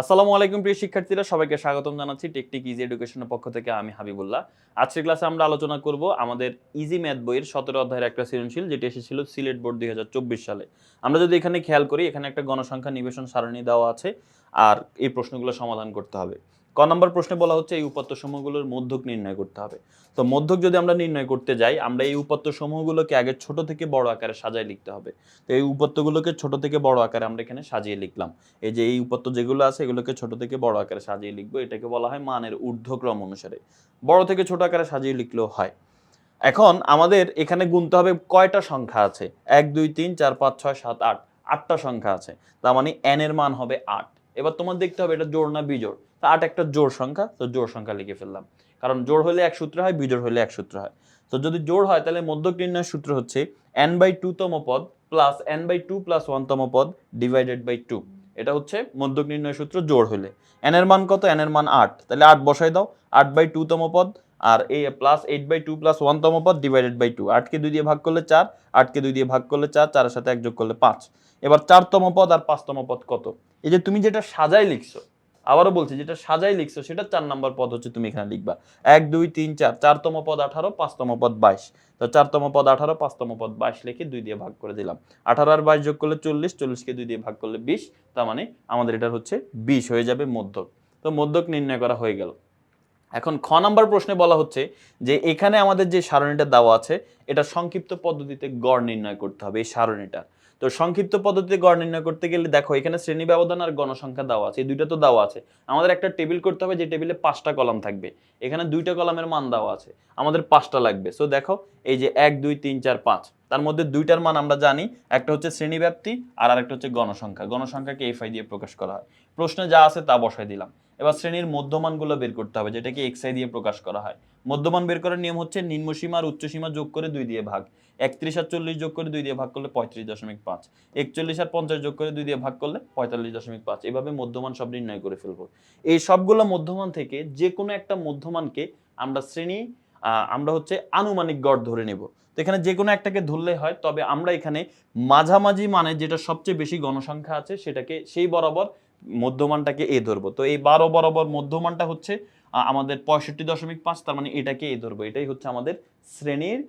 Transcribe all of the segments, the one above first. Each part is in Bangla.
আসসালামু আলাইকুম, প্রিয় শিক্ষার্থীরা। সবাইকে স্বাগতম জানাচ্ছি টেকটিক ইজি এডুকেশনের পক্ষ থেকে। আমি হাবিবুল্লাহ। আজকের ক্লাসে আমরা আলোচনা করব আমাদের ইজি ম্যাথ বইয়ের সতেরো অধ্যায়ের একটা সৃজনশীল, যেটি এসেছিল সিলেট বোর্ড দুই হাজার চব্বিশ সালে। আমরা যদি এখানে খেয়াল করি, এখানে একটা গণসংখ্যা নিবেশন সারণী দেওয়া আছে, আর এই প্রশ্নগুলো সমাধান করতে হবে। ক নম্বর প্রশ্নে বলা হচ্ছে এই উপাত্ত সমূহগুলোর মধ্যক নির্ণয় করতে হবে। তো মধ্যক যদি আমরা নির্ণয় করতে যাই, আমরা এই উপাত্ত সমূহগুলোকে আগে ছোট থেকে বড় আকারে সাজায় লিখতে হবে। তো এই উপাত্তগুলোকে ছোট থেকে বড় আকারে আমরা এখানে সাজিয়ে লিখলাম। এই যে এই উপাত্ত যেগুলো আছে, এগুলোকে ছোট থেকে বড় আকারে সাজিয়ে লিখব। এটাকে বলা হয় মানের ঊর্ধ্বক্রম অনুসারে। বড় থেকে ছোট আকারে সাজিয়ে লিখলেও হয়। এখন আমাদের এখানে গুনতে হবে কয়টা সংখ্যা আছে? এক, দুই, তিন, চার, পাঁচ, ছয়, সাত, আট। আটটা সংখ্যা আছে। তার মানে এন এর মান হবে আট। এবার তোমার দেখতে হবে এটা জোড় না বিজোড়। আট একটা জোড় সংখ্যা, তো জোড় সংখ্যা লিখে ফেললাম। কারণ জোড় হলে এক সূত্র হয়, বিজোড় হলে এক সূত্র হয়। তো যদি জোড় হয়, তাহলে মধ্যক নির্ণয় সূত্র হচ্ছে এন বাই টু তম পদ plus N by two plus one তম পদ ডিভাইডেড বাই টু এটা হচ্ছে মধ্যক নির্ণয় সূত্র জোড় হলে। এন এর মান কত? এন এর মান আট। তাহলে আট বসাই দাও। আট বাই টু তম পদ আর এই plus eight by two plus one তম পদ ডিভাইডেড বাই টু আটকে দুই দিয়ে ভাগ করলে চার, আটকে দুই দিয়ে ভাগ করলে চার, চারের সাথে এক যোগ করলে পাঁচ। এবার চারতম পদ আর পাঁচতম পদ কত? এই যে তুমি যেটা সাজাই লিখছো আবারও বলছি, যেটা সাজাই লিখছো, সেটা চার নম্বর পদ হচ্ছে তুমি এখানে লিখবা। এক, দুই, তিন, চার, চারতম পদ আঠারো, পাঁচতম পদ বাইশ। তো চারতম পদ আঠারো, পাঁচতম পদ বাইশ লিখে দুই দিয়ে ভাগ করে দিলাম। আঠারো আর বাইশ যোগ করলে চল্লিশ, চল্লিশকে দুই দিয়ে ভাগ করলে বিশ। তার মানে আমাদের এটা হচ্ছে বিশ হয়ে যাবে মধ্যক। তো মধ্যক নির্ণয় করা হয়ে গেল। এখন খ নাম্বার প্রশ্নে বলা হচ্ছে যে, এখানে আমাদের যে সারণীটা দেওয়া আছে, এটা সংক্ষিপ্ত পদ্ধতিতে গড় নির্ণয় করতে হবে এই সারণীটা তো সংক্ষিপ্ত পদ্ধতিতে গড় নির্ণয় করতে গেলে দেখো, এখানে শ্রেণি ব্যবধান আর গণসংখ্যা দেওয়া আছে, এই দুইটা তো দেওয়া আছে। আমাদের একটা টেবিল করতে হবে, যে টেবিলে পাঁচটা কলাম থাকবে। এখানে দুইটা কলামের মান দেওয়া আছে, আমাদের পাঁচটা লাগবে। সো দেখো, এই যে এক, দুই, তিন, চার, পাঁচ, তার মধ্যে দুইটার মান আমরা জানি, একটা হচ্ছে শ্রেণি ব্যাপ্তি আর আরেকটা হচ্ছে গণসংখ্যা। গণসংখ্যাকে এফআই দিয়ে প্রকাশ করা হয়। প্রশ্নে যা আছে তা বসাই দিলাম। এবার শ্রেণির মধ্যমানগুলো বের করতে হবে, যেটাকে এক্সআই দিয়ে প্রকাশ করা হয়। মধ্যমান বের করার নিয়ম হচ্ছে নিম্নসীমা আর উচ্চসীমা যোগ করে দুই দিয়ে ভাগ। একত্রিশ আর চল্লিশ যোগ করে দুই দিয়ে ভাগ করলে পঁয়ত্রিশ দশমিক পাঁচ। একচল্লিশ আর পঞ্চাশ যোগ করে দুই দিয়ে ভাগ করলে পঁয়তাল্লিশ দশমিক পাঁচ। এভাবে মধ্যমান সব নির্ণয় করে ফেলব। এই সবগুলো মধ্যমান থেকে যে কোনো একটা মধ্যমানকে আমরা শ্রেণি আমরা হচ্ছে আনুমানিক গড় ধরে নেব। তো এখানে যে কোনো একটাকে ধরলে হয়, তবে আমরা এখানে মাঝামাঝি মানে যেটা সবচেয়ে বেশি গণসংখ্যা আছে, সেটাকে সেই বরাবর মধ্যমানটাকে এ ধরবো। তো এই বারো বরাবর মধ্যমানটা হচ্ছে আমাদের পঁয়ষট্টি দশমিক পাঁচ, তার মানে এটাকে এ ধরবো। এটাই হচ্ছে আমাদের শ্রেণির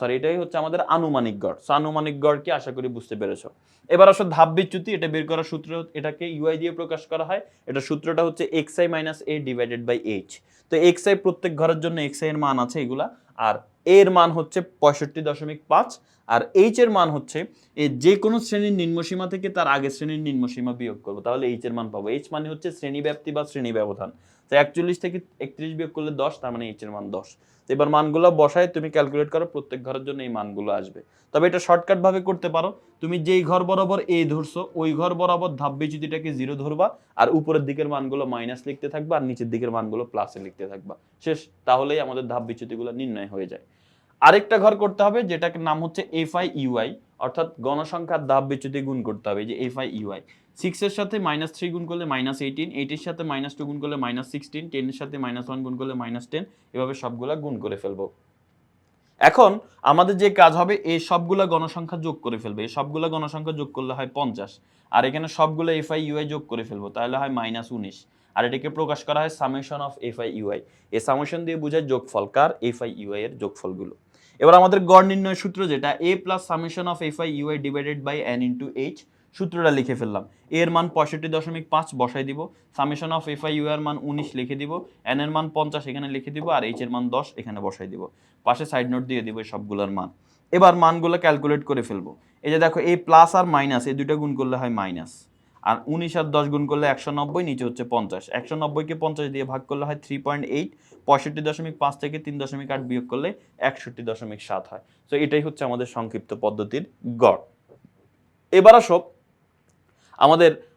সরি এটাই হচ্ছে আমাদের আনুমানিক গড়। সো আনুমানিক গড়কে আশা করি বুঝতে পেরেছ। এবার আসলে ধাপ বিচ্যুতি, এটা বের করার সূত্র এটাকে ইউআই দিয়ে প্রকাশ করা হয়। এটা সূত্রটা হচ্ছে X I minus A divided by H তো এক্স আই প্রত্যেক ঘরের জন্য এক্স আই এর মান আছে এগুলা। আর এর মান হচ্ছে পঁয়ষট্টি দশমিক পাঁচ। আর এইচ এর মান হচ্ছে এই যে কোনো শ্রেণির নিম্নসীমা থেকে তার আগের শ্রেণির নিম্নসীমা বিয়োগ করব। তাহলে এইচ এর মান পাবো। এইচ মানে হচ্ছে শ্রেণি ব্যাপ্তি বা শ্রেণি ব্যবধান। তো একচল্লিশ থেকে একত্রিশ বিয়োগ করলে দশ, তার মানে এইচ এর মান দশ। এবার মানগুলো বসায়, তুমি ক্যালকুলেট করো, প্রত্যেক ঘরের জন্য এই মানগুলো আসবে। তবে এটা শর্টকাট ভাবে করতে পারো। তুমি যেই ঘর বরাবর এ ধরছো, ওই ঘর বরাবর ধাপ বিচ্যুতিটাকে জিরো ধরবা, আর উপরের দিকের মানগুলো মাইনাস লিখতে থাকবা, আর নিচের দিকের মানগুলো প্লাসে লিখতে থাকবা। শেষ, তাহলেই আমাদের ধাপ বিচ্যুতিগুলো নির্ণয় হয়ে যায়। আরেকটা ঘর করতে হবে, যেটাকে নাম হচ্ছে এফ আই ইউআই অর্থাৎ গণসংখ্যার ধাপ বিচ্যুতি গুণ করতে হবে যে এফ আই ইউআই সিক্সের সাথে মাইনাস থ্রি গুণ করলে মাইনাস এইটিন এইটের সাথে মাইনাস টু গুণ করলে মাইনাস সিক্সটিন টেনের সাথে মাইনাস ওয়ান গুণ করলে মাইনাস টেন এভাবে সবগুলা গুণ করে ফেলব। এখন আমাদের যে কাজ হবে, এই সবগুলা গণসংখ্যা যোগ করে ফেলবে। এই সবগুলা গণসংখ্যা যোগ করলে হয় পঞ্চাশ। আর এখানে সবগুলো এফ আই ইউআই যোগ করে ফেলব, তাহলে হয় মাইনাস উনিশ। আর এটাকে প্রকাশ করা হয় summation of F I U I এই সামেশন দিয়ে বোঝায় যোগফল কার? এফ আই ইউআই এর যোগফলগুলো। এবার আমাদের গড় নির্ণয় সূত্র যেটা A plus summation of F I U I divided by N into H সূত্রটা লিখে ফেললাম। এর মান পঁয়ষট্টি দশমিক পাঁচ বসাই দিব। Summation of F I U এর মান উনিশ লিখে দিব। এন এর মান পঞ্চাশ এখানে লিখে দিব আর এইচ এর মান দশ এখানে বসাই দিব। পাশে সাইড নোট দিয়ে দিব সবগুলোর মান। এবার মানগুলো ক্যালকুলেট করে ফেলব। এই যে দেখো এই প্লাস আর মাইনাস এই দুইটা গুণ করলে হয় মাইনাস আর উনিশ আর দশ গুণ করলে একশো নব্বই, নিচে হচ্ছে পঞ্চাশ। একশো নব্বইকে পঞ্চাশ দিয়ে ভাগ করলে হয় থ্রি পয়েন্ট এইট পঁয়ষট্টি দশমিক পাঁচ থেকে তিন দশমিক আট বিয়োগ করলে একষট্টি দশমিক সাত হয়। তো এটাই হচ্ছে আমাদের সংক্ষিপ্ত পদ্ধতির গড়। এবার আসো আমাদের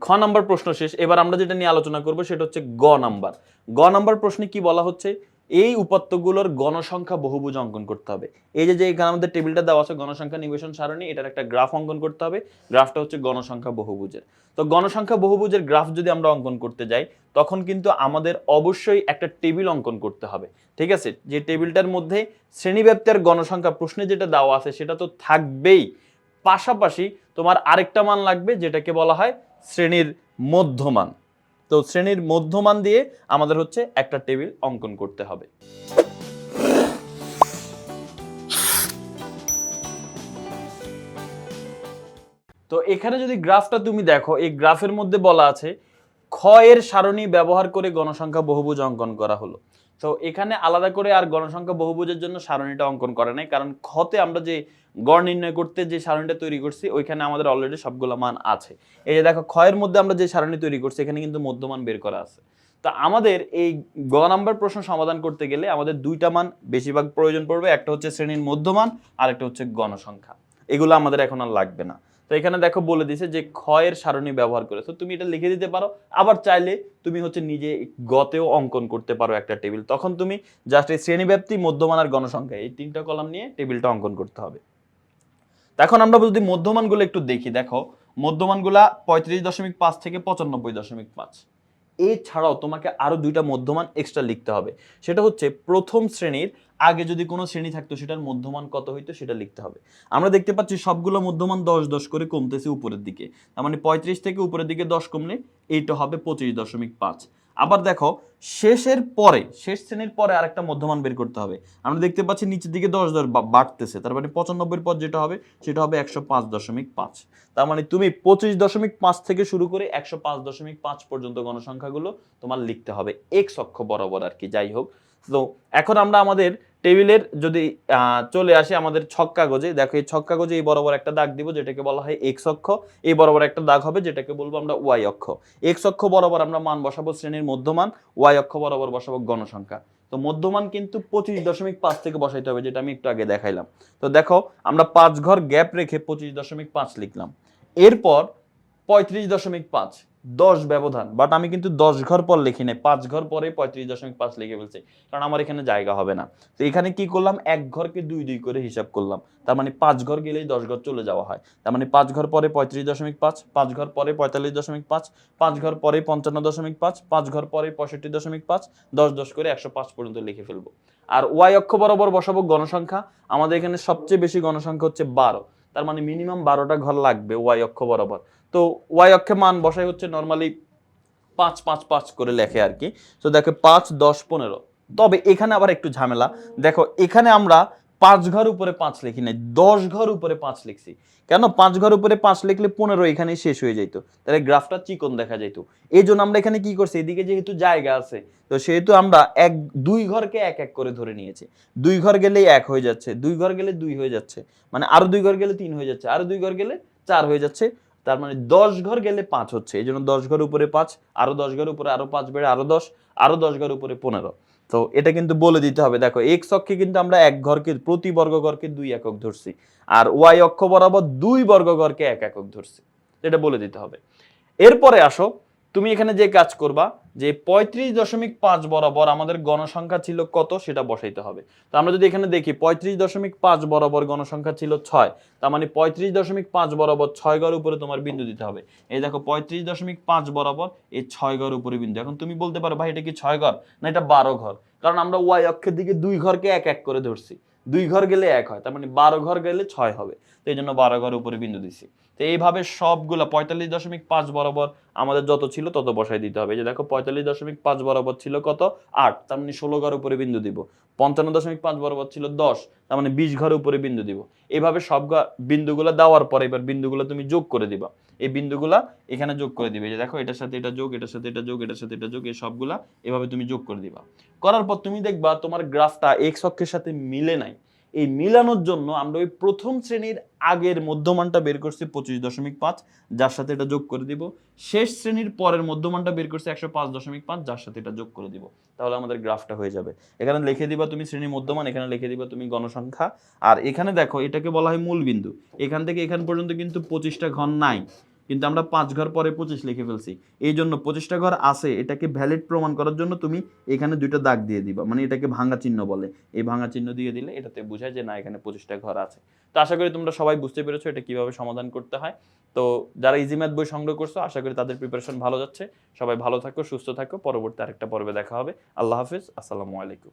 খ নাম্বার প্রশ্ন শেষ। এবার আমরা যেটা নিয়ে আলোচনা করব সেটা হচ্ছে গ নাম্বার। গ নাম্বার প্রশ্নে কি বলা হচ্ছে? এই উপাত্তগুলোর গণসংখ্যা বহুভুজ অঙ্কন করতে হবে। এই যে যে এখানে আমাদের টেবিলটা দেওয়া আছে, গণসংখ্যা নিবেশন সারণী, এটার একটা গ্রাফ অঙ্কন করতে হবে। গ্রাফটা হচ্ছে গণসংখ্যা বহুভুজের। তো গণসংখ্যা বহুভুজের গ্রাফ যদি আমরা অঙ্কন করতে যাই, তখন কিন্তু আমাদের অবশ্যই একটা টেবিল অঙ্কন করতে হবে। ঠিক আছে? যে টেবিলটার মধ্যে শ্রেণীব্যাপ্তি আর গণসংখ্যা প্রশ্নে যেটা দেওয়া আছে, সেটা তো থাকবেই। পাশাপাশি তোমার আরেকটা মান লাগবে, যেটাকে বলা হয় শ্রেণির মধ্যমান। তো শ্রেণির মধ্যমান দিয়ে আমাদের হচ্ছে একটা টেবিল অঙ্কন করতে হবে। তো এখানে যদি গ্রাফটা তুমি দেখো, এই গ্রাফের মধ্যে বলা আছে ক্ষয়ের সারণী ব্যবহার করে গণসংখ্যা বহুভুজ অঙ্কন করা হলো। তো এখানে আলাদা করে আর গণসংখ্যা বহুভুজের জন্য সারণীটা অঙ্কন করে নাই, কারণ খতে আমরা যে গড় নির্ণয় করতে যে সারণীটা তৈরি করছি, ওইখানে আমাদের অলরেডি সবগুলো মান আছে। এই যে দেখো, ক্ষয়ের মধ্যে আমরা যে সারণী তৈরি করছি, এখানে কিন্তু মধ্যমান বের করা আছে। তা আমাদের এই গ নাম্বার প্রশ্ন সমাধান করতে গেলে আমাদের দুইটা মান বেশিরভাগ প্রয়োজন পড়বে, একটা হচ্ছে শ্রেণির মধ্যমান, আর একটা হচ্ছে গণসংখ্যা। এগুলো আমাদের এখন আর লাগবে না। তো এখানে দেখো বলে দিছে যে ক্ষয়ের সারণী ব্যবহার করে। তো তুমি এটা লিখে দিতে পারো, আবার চাইলে তুমি হচ্ছে নিজে গতেও অঙ্কন করতে পারো একটা টেবিল। তখন তুমি জাস্ট এই শ্রেণীব্যাপ্তি, মধ্যমান আর গণসংখ্যা, এই তিনটা কলাম নিয়ে টেবিলটা অঙ্কন করতে হবে। এখন আমরা যদি মধ্যমানগুলো একটু দেখি, দেখো, মধ্যমানগুলা পঁয়ত্রিশ দশমিক পাঁচ থেকে পঁচানব্বই দশমিক পাঁচ। এছাড়াও তোমাকে আরও দুইটা মধ্যমান এক্সট্রা লিখতে হবে। সেটা হচ্ছে প্রথম শ্রেণির, আগে যদি কোনো শ্রেণি থাকতো সেটার মধ্যমান কত হইতো সেটা লিখতে হবে। আমরা দেখতে পাচ্ছি সবগুলো মধ্যমান দশ দশ করে কমতেছে উপরের দিকে। তার মানে পঁয়ত্রিশ থেকে উপরের দিকে দশ কমলে এইটা হবে পঁচিশ দশমিক পাঁচ। আবার দেখো, শেষের পরে, শেষ শ্রেণির পরে আরেকটা মধ্যমান বের করতে হবে। আমরা দেখতে পাচ্ছি নিচের দিকে দশ দশ বাড়তেছে, তার মানে পঁচানব্বইয়ের পর যেটা হবে, সেটা হবে একশো পাঁচ দশমিক পাঁচ। তার মানে তুমি পঁচিশ দশমিক পাঁচ থেকে শুরু করে একশো পাঁচ দশমিক পাঁচ পর্যন্ত গণসংখ্যাগুলো তোমার লিখতে হবে এক অক্ষ বরাবর আর কি, যাই হোক। তো এখন আমরা আমাদের টেবিলের যদি চলে আসি আমাদের ছক কাগজে দেখো এই ছক কাগজে এই বরাবর একটা দাগ দিব যেটাকে বলা হয় এক্স অক্ষ, এই বরাবর একটা দাগ হবে যেটাকে বলব আমরা ওয়াই অক্ষ। এক্স অক্ষ বরাবর আমরা মান বসাবো শ্রেণির মধ্যমান ওয়াই অক্ষ বরাবর বসাবো গণসংখ্যা। তো মধ্যমান কিন্তু পঁচিশ দশমিক পাঁচ থেকে বসাইতে হবে যেটা আমি একটু আগে দেখাইলাম। তো দেখো আমরা পাঁচ ঘর গ্যাপ রেখে পঁচিশ দশমিক পাঁচ লিখলাম। এরপর পঁয়ত্রিশ দশমিক পাঁচ দশ ব্যবধান বাট আমি কিন্তু দশ ঘর পর লিখি নাই, পাঁচ ঘর পরে পঁয়ত্রিশ দশমিক পাঁচ লিখে ফেলছি, কারণ আমার এখানে জায়গা হবে না। তো এখানে কি করলাম? এক ঘরকে দুই দুই করে হিসাব করলাম, তার মানে পাঁচ ঘর গেলেই দশ ঘর চলে যাওয়া হয়। তার মানে পাঁচ ঘর পরে পঁয়ত্রিশ দশমিক পাঁচ পাঁচ ঘর পরে পঁয়তাল্লিশ দশমিক পাঁচ পাঁচ ঘর পরে পঞ্চান্ন দশমিক পাঁচ পাঁচ ঘর পরে পঁয়ষট্টি দশমিক পাঁচ, দশ দশ করে একশো পাঁচ পর্যন্ত লিখে ফেলব। আর ওয়াই অক্ষ বরাবর বসাবো গণসংখ্যা, আমাদের এখানে সবচেয়ে বেশি গণসংখ্যা হচ্ছে বারো। তার মানে মিনিমাম বারোটা ঘর লাগবে ওয়াই অক্ষ বরাবর। তো ওয়াই অক্ষে মান বসাই হচ্ছে নর্মালি পাঁচ পাঁচ পাঁচ করে লেখে আর কি। তো দেখো পাঁচ, দশ, পনেরো। তবে এখানে আবার একটু ঝামেলা। দেখো এখানে আমরা পাঁচ ঘর উপরে পাঁচ লিখি নাই, দশ ঘর উপরে পাঁচ লিখছি। কেন? পাঁচ ঘর উপরে পাঁচ লিখলে পনেরো এখানে শেষ হয়ে যাইতো। তাহলে গ্রাফটা চিকন দেখা যেত এই জন্য আমরা এখানে কি করছি? এদিকে যেহেতু জায়গা আছে, তো সেহেতু আমরা এক, দুই ঘরকে এক এক করে ধরে নিয়েছি। দুই ঘর গেলেই এক হয়ে যাচ্ছে, দুই ঘর গেলে দুই হয়ে যাচ্ছে। মানে আরও দুই ঘর গেলে তিন হয়ে যাচ্ছে, আরও দুই ঘর গেলে চার হয়ে যাচ্ছে। তার মানে দশ ঘর গেলে পাঁচ হচ্ছে। এই জন্য দশ ঘর উপরে পাঁচ, আরও দশ ঘর উপরে আরও পাঁচ বেড়ে আরও দশ আরও দশ ঘর উপরে পনেরো। তো এটা কিন্তু বলে দিতে হবে। দেখো এক্স অক্ষে কিন্তু আমরা এক ঘরকে, প্রতি বর্গ ঘরকে দুই একক ধরছি। আর ওয়াই অক্ষ বরাবর দুই বর্গ ঘরকে এক একক ধরছি। এটা বলে দিতে হবে। এরপরে আসো তুমি এখানে যে কাজ করবা, যে পঁয়ত্রিশ দশমিক পাঁচ বরাবর আমাদের গণসংখ্যা ছিল কত সেটা বসাইতে হবে। তো আমরা যদি এখানে দেখি, পঁয়ত্রিশ দশমিক পাঁচ বরাবর গণসংখ্যা ছিল ছয়, তার মানে পঁয়ত্রিশ দশমিক পাঁচ বরাবর ছয় ঘর উপরে তোমার বিন্দু দিতে হবে। এই দেখো, পঁয়ত্রিশ দশমিক পাঁচ বরাবর এই ছয় ঘর উপরে বিন্দু। এখন তুমি বলতে পারো, ভাই, এটা কি ছয় ঘর না, এটা বারো ঘর। কারণ আমরা ওয়াই অক্ষের দিকে দুই ঘরকে এক এক করে ধরছি। দুই ঘর গেলে এক হয়, তার মানে বারো ঘর গেলে ছয় হবে। তো এই জন্য বারো ঘর উপরে বিন্দু দিছি। তো এইভাবে সবগুলো পঁয়তাল্লিশ দশমিক পাঁচ বরাবর আমাদের যত ছিল তত বসাই দিতে হবে। যে দেখো, পঁয়তাল্লিশ দশমিক পাঁচ বরাবর ছিল কত? আট। তার মানে ষোলো ঘর উপরে বিন্দু দিব। পঞ্চান্ন দশমিক পাঁচ বরাবর ছিল দশ। তার মানে বিশ ঘর উপরে বিন্দু দিব। এইভাবে সব বিন্দুগুলো দেওয়ার পরে এবার বিন্দুগুলো তুমি যোগ করে দিবা। এই বিন্দুগুলা এখানে যোগ করে দিবে। যে দেখো, এটার সাথে এটা যোগ, এটার সাথে এটা যোগ, এটার সাথে এটা যোগ, এই সবগুলা এভাবে তুমি যোগ করে দিবা। করার পর তুমি দেখবা তোমার গ্রাফটা এক্স অক্ষের সাথে মিলে নাই। এই মিলানোর জন্য আমরা ওই প্রথম শ্রেণির আগের মধ্যমানটা বের করছি পঁচিশ দশমিক পাঁচ, যার সাথে এটা যোগ করে দিব। শেষ শ্রেণির পরের মধ্যমানটা বের করছি একশো পাঁচ দশমিক পাঁচ, যার সাথে এটা যোগ করে দিব। তাহলে আমাদের গ্রাফটা হয়ে যাবে। এখানে লিখে দিবা তুমি শ্রেণির মধ্যমান, এখানে লিখে দিবা তুমি গণসংখ্যা। আর এখানে দেখো, এটাকে বলা হয় মূল বিন্দু এখান থেকে এখান পর্যন্ত কিন্তু পঁচিশটা ঘন নাই। কিন্তু আমরা পাঁচ ঘর পরে পঁচিশ লিখে ফেলছি। এই জন্য পঁচিশটা ঘর আছে, এটাকে ভ্যালিড প্রমাণ করার জন্য তুমি এখানে দুইটা দাগ দিয়ে দিবা। মানে এটাকে ভাঙা চিহ্ন বলে। এই ভাঙা চিহ্ন দিয়ে দিলে এটাতে বোঝায় যে না, এখানে পঁচিশটা ঘর আছে। তো আশা করি তোমরা সবাই বুঝতে পেরেছ এটা কীভাবে সমাধান করতে হয়। তো যারা ইজি ম্যাথ বই সংগ্রহ করছ, আশা করি তাদের প্রিপারেশন ভালো যাচ্ছে। সবাই ভালো থাকো, সুস্থ থাকো। পরবর্তী আরেকটা পর্বে দেখা হবে। আল্লাহ হাফিজ। আসসালামু আলাইকুম।